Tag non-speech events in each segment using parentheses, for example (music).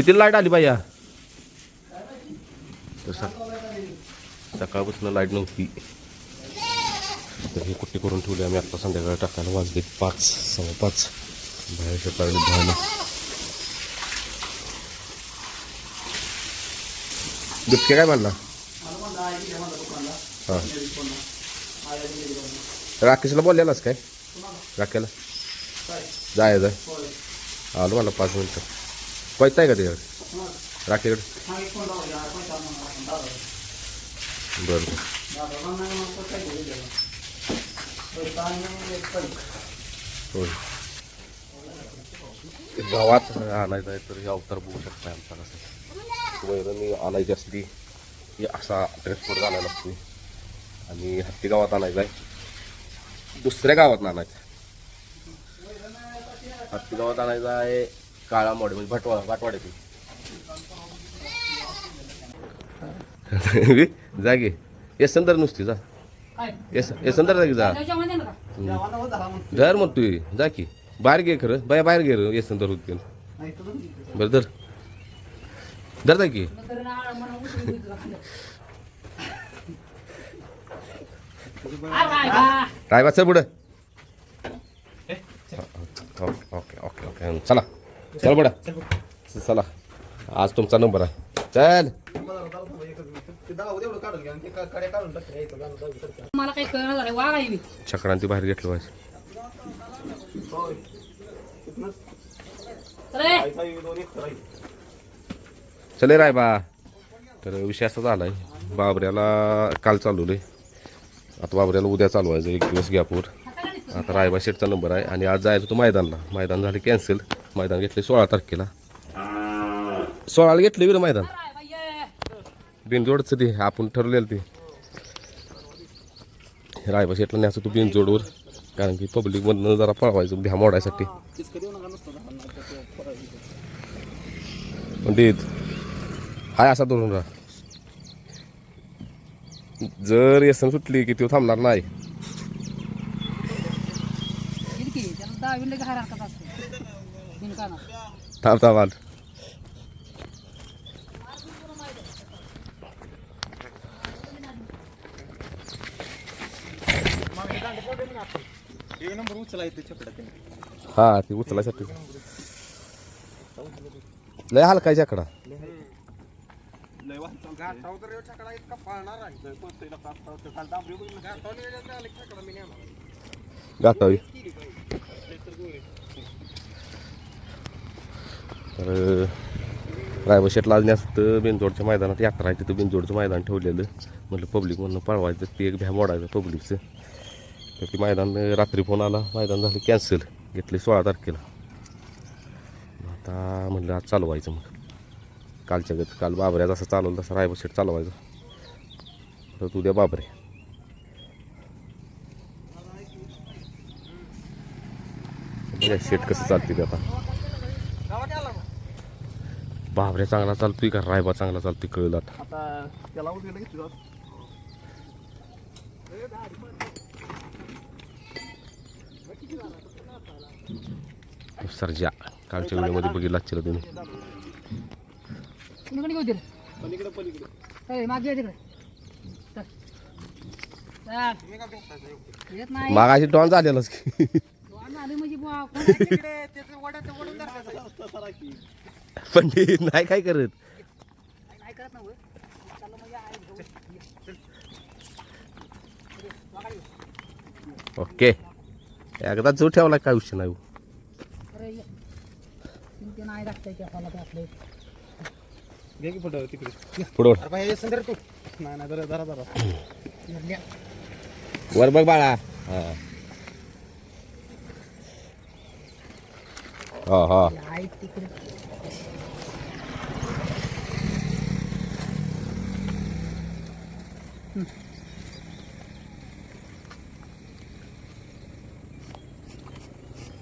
किती लाइट आली बाई या? तर सक- सकाळपासून लाइट नव्हती. तर हे कुट्टी करून ठेवली आम्ही आत्ता संध्याकाळी टाकायला वाजले पाच सव्वा पाच. बाहेर सकाळी धावलं दुपके काय म्हणला? हां. राकेशला बोललेलास काय? राकेला? जाय जाय. आलो मला पाच मिनटं. पैसा आहे का त्याच्याकडे राकेकडे बरं बरं होय गावात आणायचं आहे तर हे अवतार बघू शकता आमचा कसं वैरणी आणायची असली की असा ट्रान्सपोर्ट घालायला लागतोय आणि हत्ती गावात आणायचा आहे दुसऱ्या गावात आणायचं हत्ती गावात आणायचा आहे काळा मोडे म्हणजे भटवाडा भाटवाड्याची. (laughs) जागे येसन तर नुसती जा. काय? येस येसन तर जागी जा? धर मग तू जा की. बाहेर घे खरं. बाया बाहेर घे रे येसन तर होत गेलं बरं धर. धर जा की. बाय, बा. चल पुढं. Okay okay okay okay. चला. चल पुढं चला आज तुमचा नंबर आहे. चल. मला काही कळलं झालं वाघ आहे मी. चक्रांती बाहेर घेतलं पाहिजे चले चले रायबा. तर विषय असा झाला आहे बाबऱ्याला काल चालवलं आता बाबऱ्याला उद्या चालवायचं एक दिवस गॅपवर आता रायबा शेटचा नंबर आहे आणि आज जायचं होतं मैदानला. मैदान झाले कॅन्सल मैदान घेतले सोळा तारखेला सोळाला घेतले विर मैदान बिनजोडचं ते आपण ठरलेलं ते रायबा शेटला न्यायचं तू बिनजोडवर कारण की पब्लिकमधनं जरा पळवायचं भ्या मोडायसाठी पंडित हाय असा धरून राहा जर येसन सुटली की तो थांबणार नाही थांब थांब आल नंबर हा ती उचलायसाठी. लय हलकाय आकडा लय घाटाव तर छकडा. मी गाठावी केली पाहिजे नाहीतर गोळी. तर रायबा लाजण्यास आज बिनजोडच्या मैदानात यात्रा आहे. तिथं बिनजोडचं मैदान ठेवलेलं. म्हटलं पब्लिक म्हणून पळवायचं. ते एक भ्या मोडायचं पब्लिकचं तर ती मैदान रात्री फोन आला. मैदान झालं कॅन्सल घेतले सोळा तारखेला. आता म्हणलं आज चालवायचं मग. कालच्या गत काल बाबऱ्या जसं चालवलं तसं रायबशेट चालवायचं. तर उद्या बाबरे. बघा शेट कसं चालते ते आता. बाबऱ्या चांगला चालतोय का? रायबा चांगला चालतोय कळलं आता. त्याला सर्जा कालच्या व्हिडिओमध्ये बघितलं तुम्ही. चल, नाही. मागाशी डॉन झालेलाच की. (laughs) पण नाही काय करत. ओके. एकदा जो ठेवला काय विषय नाही नाही पुढं नाही जरा जरा जरा वर बघ बाळा. हा. हा हा.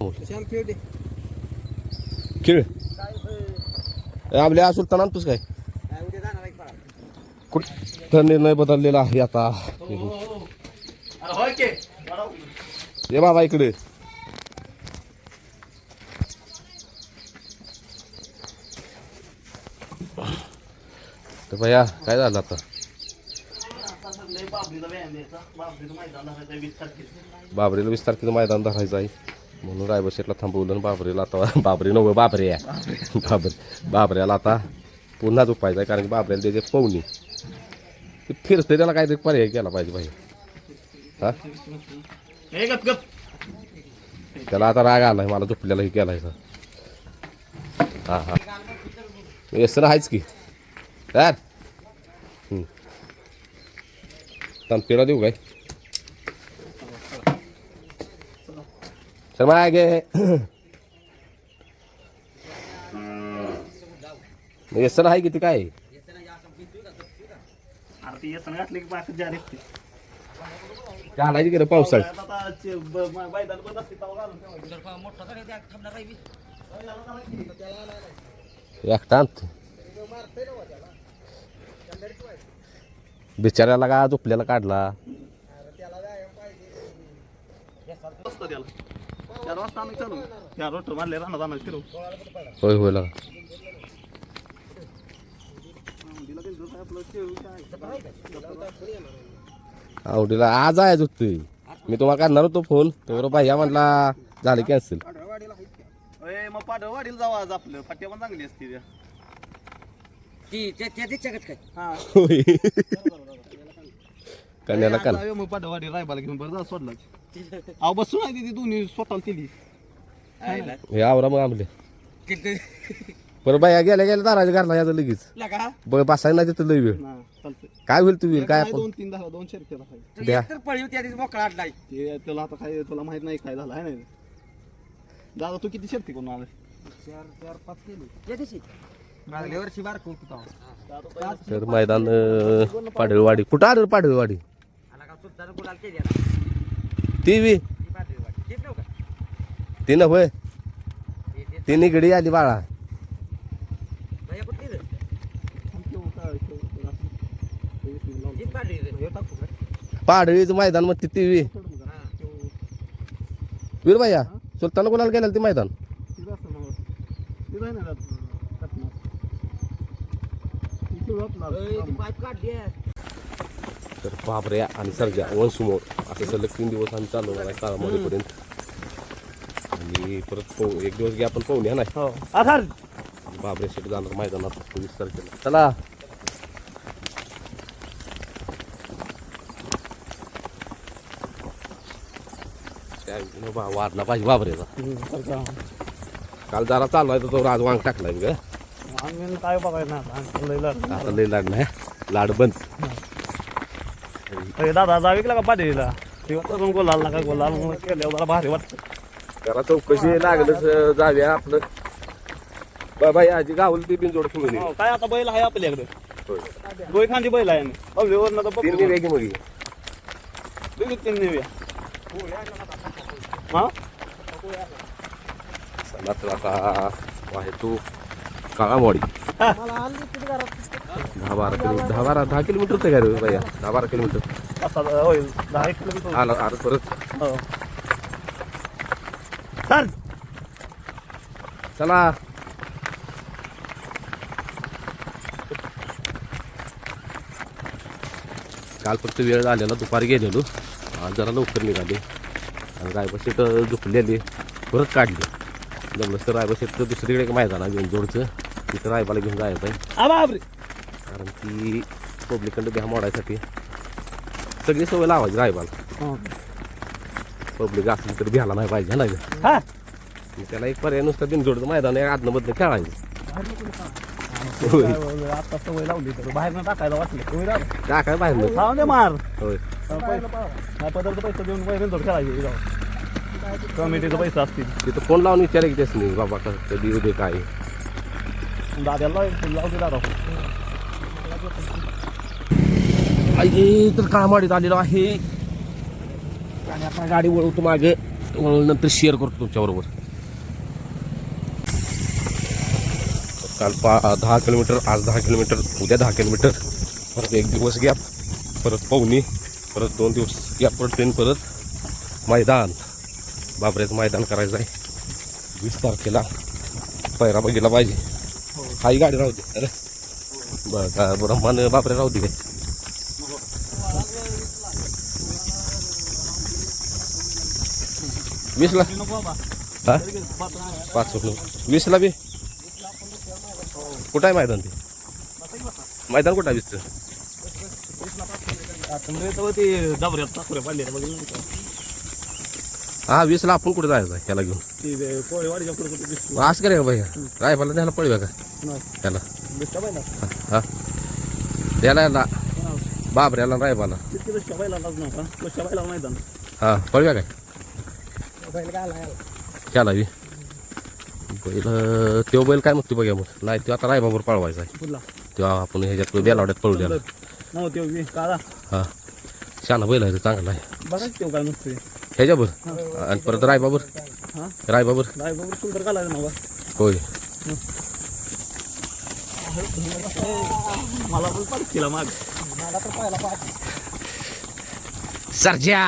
खेळ? दे खेळ? ए, आपल्या सुलतान आणतोस काय? कुठं? निर्णय बदललेला आहे आता. ये बाबा इकडे. तर भैया काय झालं आता? बाबरीला वीस तारखेचं मैदान धरायचं आहे. म्हणून रायबा शेटला थांबवलं बाबरीला आता (laughs) बाबरी नव बाबरे आहे. बाबर बाबऱ्याला आता पुन्हा झोपायचं आहे कारण की बाबऱ्याला त्याचे पवनी ते फिरते त्याला काहीतरी पर्याय केला पाहिजे भाई हा? त्याला आता राग आलाय मला झोपल्याला हे केलाय हा हा. व्यसन आहेच की. यार. तंपेला देऊ काय? चल मागे व्यसन आहे किती काय? घालायची की रे पावसाळ्यात. एकटा आणतो. बिचाऱ्याला का झोपल्याला काढला? चार वाजता आम्ही चालू चार रोटर मारले राहणार फिरू होय होय लागा आवडीला आज आहे होती मी तुम्हाला काढणार होतो फोन तर भैया म्हटला झालं कॅन्सल अय मग पाडवाडीला जाऊ आज आपलं फाट्या पण चांगली असते त्या ती त्या त्या तिच्याकडे काय? हा. होय कन्याला काल मग पाडवाडी रायबाला घेऊन बरं जा अहो बसून आहे ती दोन्ही स्वतःला केली हे आवरा मग आमले. बरं बाया गेल्या गेल्या दाराच्या घरला याचं लगेच. लगा बघ बसायला नाही तिथं लई वेळ. चालतंय. काय होईल तू होईल काय काय आपण? दोन तीन दहा दोन शर्ट द्या. तर पळी होती आधीच मोकळा आडलाय. ते तुला आता काय तुला माहीत नाही काय झालं आहे नाही. दादा तू किती शर्ती कोण आला चार चार पाच किलो. दिवशी. मागल्या वर्षी बार होता तर मैदान अं, पाडळवाडी. कुठं आलं रे पाडळवाडी? आला का सुलतान गुलाल केली ती बी ती पाठवली वाटतं. तेच नव्ह का ती न होय ते- ते- ती निगडी आली बाळा. पाडळीचं मैदान मग ती हा. वीर भैया सुलतान कोणाला गेलं ते मैदान काढली. तर बाबऱ्या आणि सर्जा वंशमोर असं सलग तीन दिवस आम्ही चालवणार आहे काळामध्येपर्यंत. आणि परत पाहू एक दिवस घ्या आपण पाहून या नाही आधार. बाबरे शेट जाणार मैदानात. वीस तारखेला चला. वाढला पाहिजे बाबरेचा काल जरा चालू आहे तर तो राज वांग टाकलाय काय. आता लई लाड. नाही. लाड बंद. अरे दादा जावी का पाठीला तेव्हा गोलाल नका गोलाल मग केल्यावर जरा भारी वाटतं. जरा चौकशी लागलं जाऊया आपलं. बाबा आजी गावल ती बिनजोड फिरून हो, काय आता बैल आहे आपल्याकडे. दोन खांदी बैल आहे अवलीवर तर तीन दिवस की मग दोघी तीन नेऊया हा? चला तर आता आहे तू. काळामवाडी दहा बारा किलोमीटर दहा बारा दहा किलोमीटर तर काय रे भैया. दहा बारा किलोमीटर. होईल दहा एक किलोमीटर आलं आलं परत. हो सर चला. काल फक्त वेळ झालेला दुपारी गेलेलो. आज जरा लवकर निघाले. आणि रायबा शेट झोपलेली. परत काढली. जमलंच तर रायबा शेट दुसरीकडे मैदान आहे जोडचं. तिथं रायबाला घेऊन जायचं आहे आ बापरे. कारण की पब्लिककडे भ्या मोडायसाठी. सगळी सवय लावायची रायबाला. पब्लिक असली तर भ्याला नाही पाहिजे ना. हा. त्याला एक पर्याय नुसतं बिनजोडचं मैदान आहे आदनं बदलं खेळायचं आता सवय लावली तर बाहेर टाकायला वाटलं. तुम्ही राहा. काय काय पाहिजे जाऊ दे मार. होय. पदार्थ पैसे देऊन बाहेर खेळायचे कमिटीचे पैसे असतील. तिथं फोन लावून विचारा की त्याच नाही बाबा कधी उदे काय? दाद्याला लावू दे दादा आई तर कामाडीत आलेलो आहे. आणि आपण गाडी वळवतो मागे नंतर शेअर करतो तुमच्याबरोबर. काल पा दहा किलोमीटर आज दहा किलोमीटर उद्या दहा किलोमीटर. परत एक दिवस गॅप परत पाहुणे परत दोन दिवस गॅप परत ट्रेन परत मैदान. बाबऱ्याचं मैदान करायचं आहे वीस तारखेला पैरा बघितला पाहिजे. हाही गाडी राहते अरे. बरं का ब्रह्मान बापरे राहू दे काय. वीसला? हा? पाच फूट वीसला बी? कुठं आहे मैदान ते? मैदान कुठं आहे वीसचं? हा वीसला आपण कुठे जायचं आहे त्याला घेऊन? मग असं करे का भैया? रायबाला त्याला पळव्या का त्याला हा त्याला याला बाबऱ्याला रायबाला हा पळव्या काय त्याला बी. बैल तो बैल काय म्हणतो बघा मग? नाही तो आता रायबावर पळवायचा आहे. तेव्हा आपण ह्याच्यात बेलावड्यात पळू द्याला हा. शाना बैल आहे तो चांगला आहे. ह्याच्यावर? आणि परत रायबाबर हा? रायबाबर होय. मला पण पाठीला माग. सरजा.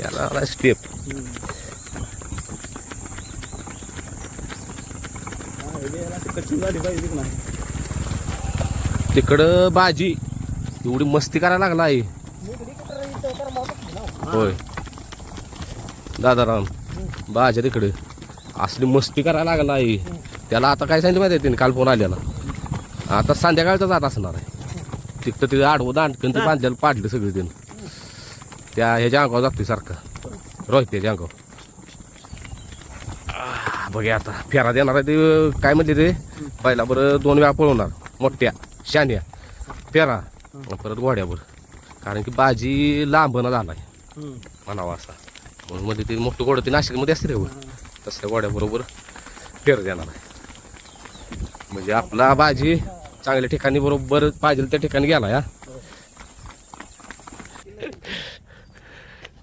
याला स्टेप कच्ची झाली पाहिजे ना तिकडं बाजी एवढी मस्ती करायला लागला आहे. होय. दादाराम बाजा तिकडे. असली मस्ती करायला लागला आहे त्याला आता काय सांगितलं माहिती आहे त्याने काल फोन आलेला. आता संध्याकाळचा जात असणार आहे. तिकडं तिथे आडवं दांडकन ते बांधलेलं पाडलं सगळं त्यानं त्या ह्याच्या अंगावर जातोय सारखं. रोहित्याच्या अंगावर. आह, बघूया आता. फेरा देणार आहे ते काय म्हणते ते? पहिला बरं दोन वेळा पळवणार. मोठ्या शान्या. फेरा. परत घोड्यावर. कारण की बाजी लांबणं झालाय. म्हणावा असा. म्हणून मध्ये ते मोठं घोडं ते नाशिकमध्ये असते रे हो. तसल्या घोड्याबरोबर फेर देणार आहे. म्हणजे आपला बाजी चांगल्या ठिकाणी बरोबर पाहिजे त्या ठिकाणी गेला या.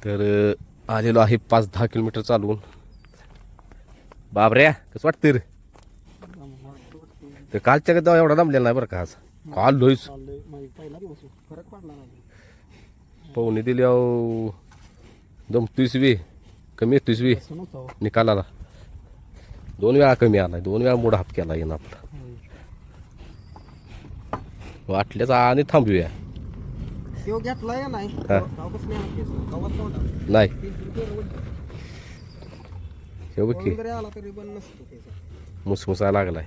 तर आलेलो आहे पाच दहा किलोमीटर चालवून बाबऱ्या कसं वाटतं रे? तर कालच्या कदा एवढा दमलेला नाही बरं का आज. काल पडला नाही. पाहुणे दिली अहो. दमतोयस बी कमी नव्हतं हो. निकालाला. दोन वेळा कमी आलाय दोन वेळा मोड हाप केला येईन आपला. वाटल्याच आणि थांबूया. नाही? हा. बघ की. आला. मुसमुसा लागलाय.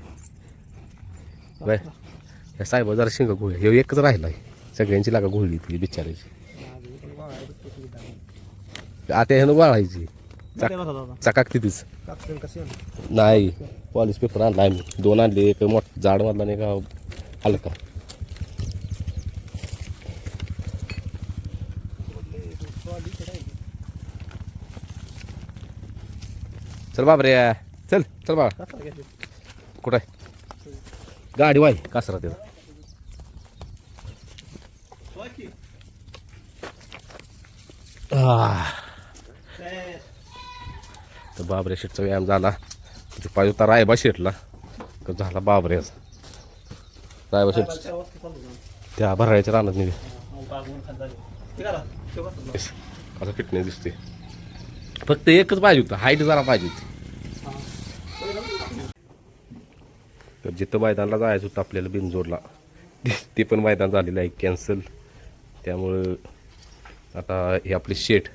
बाय. या साहेब जरा शिंग घोळ हे एकच राहिलाय. सगळ्यांची लागा घोळली ती बिचारायची आता ह्यानं वाळायची. चकाक तिथीच? नाही पॉलिश पेपर आणला आम्ही. दोन आणले एक मोठ जाड मधला नाही का हलका. चल बाबरे चल चल बाबा? कुठं गाडी वाय कासरा त्याला आह. तर बाबरे शेटचा व्यायाम झाला. तिथे पाहिजे होता रायबा शेटला तर झाला बाबऱ्याचा. रायबा शेट त्या भरायच्या रानात निघे. असं फिटनेस दिसते फक्त एकच पाहिजे होतं. हाईट जरा पाहिजे होती. तर जिथं मैदानाला जायचं होतं आपल्याला बिनजोडला ते पण मैदान झालेलं आहे. कॅन्सल त्यामुळं आता हे आपले शेट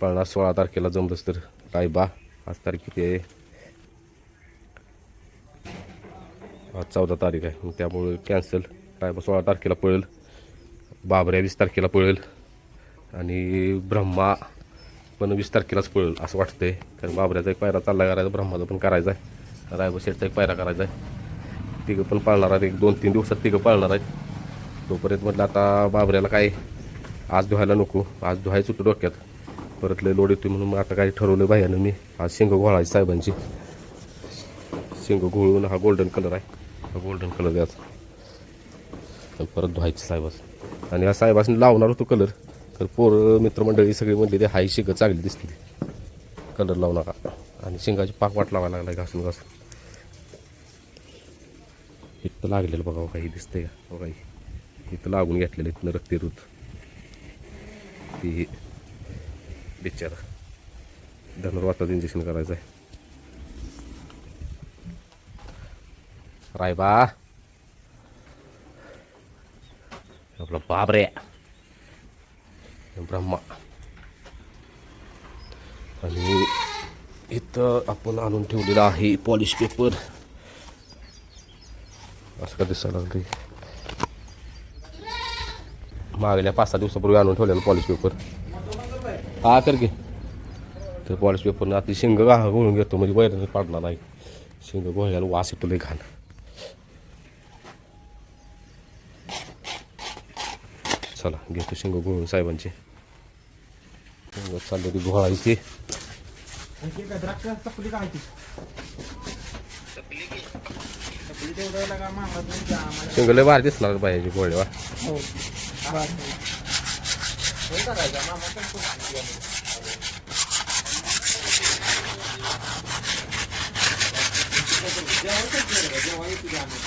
पळणार सोळा तारखेला जमलंच तर रायबा आज तारीख किती आहे? आज चौदा तारीख आहे. मग कॅन्सल कॅन्सल रायबा सोळा तारखेला पळेल. बाबऱ्या वीस तारखेला पळेल. आणि ब्रह्मा पण वीस तारखेलाच पळेल असं वाटतंय. कारण बाबऱ्याचा एक पायरा चालला करायचा ब्रह्माचा पण करायचा आहे. रायबा शेठचा एक पायरा करायचा आहे. तिघं पण पाळणार आहेत. एक दोन तीन दिवसात तिघं पाळणार आहेत. तोपर्यंत म्हटलं आता बाबऱ्याला काय आज धुवायला नको. आज धुवायचं होतं डोक्यात. परत लय लोड येतोय म्हणून आता काय ठरवलं बाह्यानं मी. आज शेंग घोळायची साहेबांची. शेंग घोळून हा गोल्डन कलर आहे. हा गोल्डन कलर द्यायचा परत धुवायचं साहेबास. आणि हा साहेबासनी लावणार होतो कलर तर पोर मित्रमंडळी सगळी म्हणली ते हाय शिंग चांगली दिसते. कलर लावू नका. आणि शिंगाची पाक वाट लावायला आहे घासून घासून. इथं लागलेलं बघा काही दिसतंय का? बघा इथं लागून घेतलेलं इथनं रक्तिरूत. ती बिचारा धनुर्वातात इंजेक्शन करायचं आहे रायबा आपला बाबरे ब्रह्मा आणि इथं आपण आणून ठेवलेलं आहे पॉलिश पेपर असं का दिसायला लागले मागल्या पाच सहा दिवसापूर्वी आणून ठेवलेलं पॉलिश पेपर हा कर घे तर पॉलिश पेपरनं आता शेंग गा गोळून घेतो म्हणजे वैरण पाडणार नाही. शेंग गोळ्याला वास येतो लई घाण. चला घेतो शिंग गुळून साहेबांचे. शिंग चालले ती घोळायची. द्राक्ष ती लय भारी दिसणार पाहिजे गोळ्या हो होय करायचं मामा पण खूप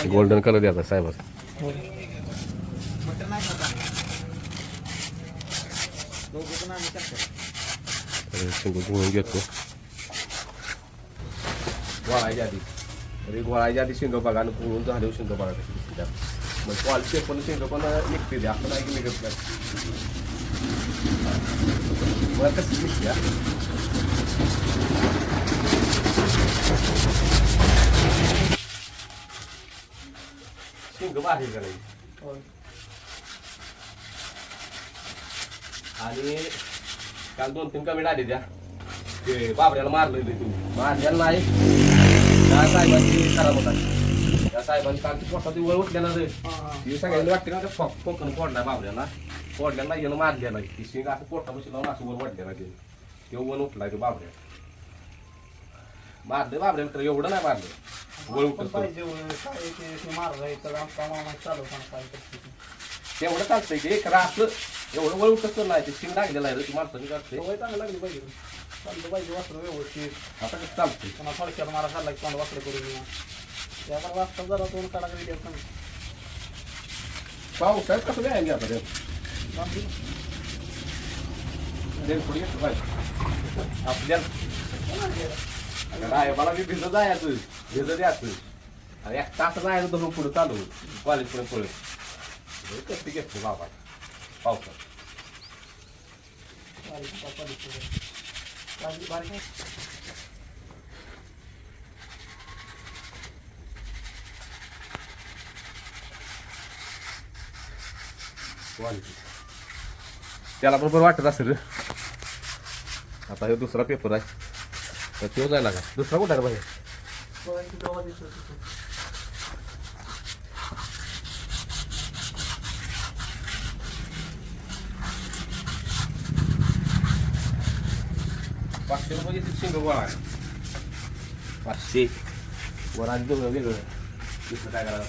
गोल्डन कलर द्यायचा साहेब. मटण शिंग घेतो. गोळायच्या आधी. अरे गोळायच्या आधी शिंग बघा आणि पुळून झाले शिंग बघा मग पॉलिश पण शिंग पण निघते असं आपण नाही की निघत नाही मला कशी दिसते हा? शिंग भारी करायची आणि काल दोन तीन कमेंट आली त्या ते बाबऱ्याला मारलं ते तुम्ही मारलेलं नाही त्या साहेबांची खराब होता त्या साहेबांनी काल पोटात वर उठलेला रे ती सगळ्यांनी वाटते ना ते कोकण फोडला बाबऱ्याला फोडल्याला नाही यानं मारलेला ती शिंग असं पोटा बसला लावून असं वर वाढलेला ते ते वन उठला ते बाबऱ्या. मारले बाबऱ्याला तर एवढं नाही मारलं. वर उठत पाहिजे. काय ते ते मारलंय तर आमचा मामा चालू पण काय करते. तेवढं चालतंय ते खरं असं एवढं वर उठत तर नाही. ते शिंग लागलेला आहे रे ती माणसाने काढते सवय चांगली लागली पाहिजे. चाललं पाहिजे वासरं व्यवस्थित. आता कसं चालतंय? पुन्हा थोडक्यात मारा की तोंड वाकडं करून त्याला जरा तोंड काढा पावसाळ्यात कसं व्यायाम आता आपल्याला काय मला मी भिजत जायचं भिजत द्यायचं आणि एक तास जायचं धरून पुढे चालू कॉलेज पुढे पुढे कसं घेतो बाबा पावसात बारीक बारीक बारीक बारीक आहे. क्वालिटी त्याला बरोबर वाटत असेल. रे आता हे दुसरा पेपर आहे. तर तो जायला का दुसरा कुठं आहे रे भाई? पाचशे रुपये घेतली शिंग गोळा आहे. पाचशे. वर आणि वेगळं वेगळं. दुसरं काय करायला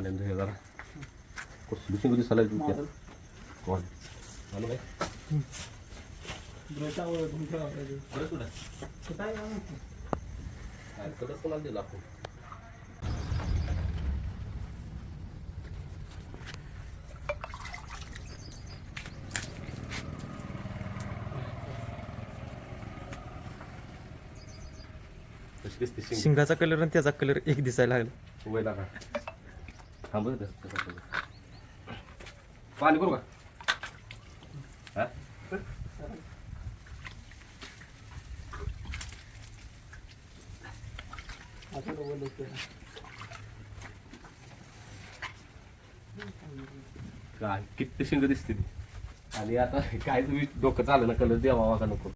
हे जरा कसली शिंग दिसायला लागली. कोण? काय कोणाला दिला आपण दिसते शिंग? शिंगाचा कलर आणि त्याचा कलर एक दिसायला लागला. वय लागा थांब बरं का, पाणी करू का? काय किती शिंग दिसते ती आणि आता काय तुम्ही डोकं चाललं ना कलर द्यावा का नको.